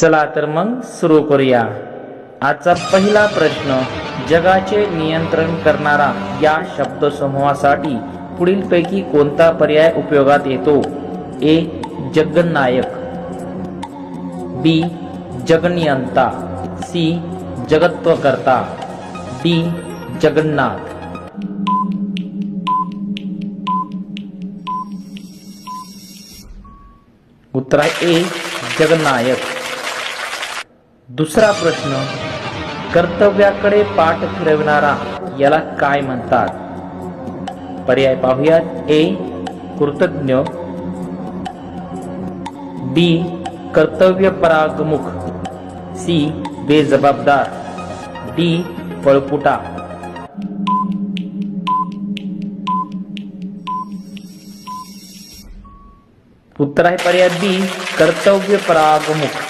चला तर मग सुरू करूया. आजचा पहिला प्रश्न जगाचे नियंत्रण करणारा या शब्दसमूहासाठी पुढीलपैकी कोणता पर्याय उपयोगात येतो? ए जगन्नायक. बी जगनियंता. सी जगत्वकर्ता. डी जगन्नाथ. उत्तर आहे ए जगन्नायक. दुसरा प्रश्न कर्तव्याकडे पाठ फिरविणारा याला काय म्हणतात? पर्याय पाहूयात. ए कृतज्ञ. बी कर्तव्य परागमुख. सी बेजबाबदार. डी पळपुटा उत्तर आहे पर्याय बी कर्तव्य परागमुख.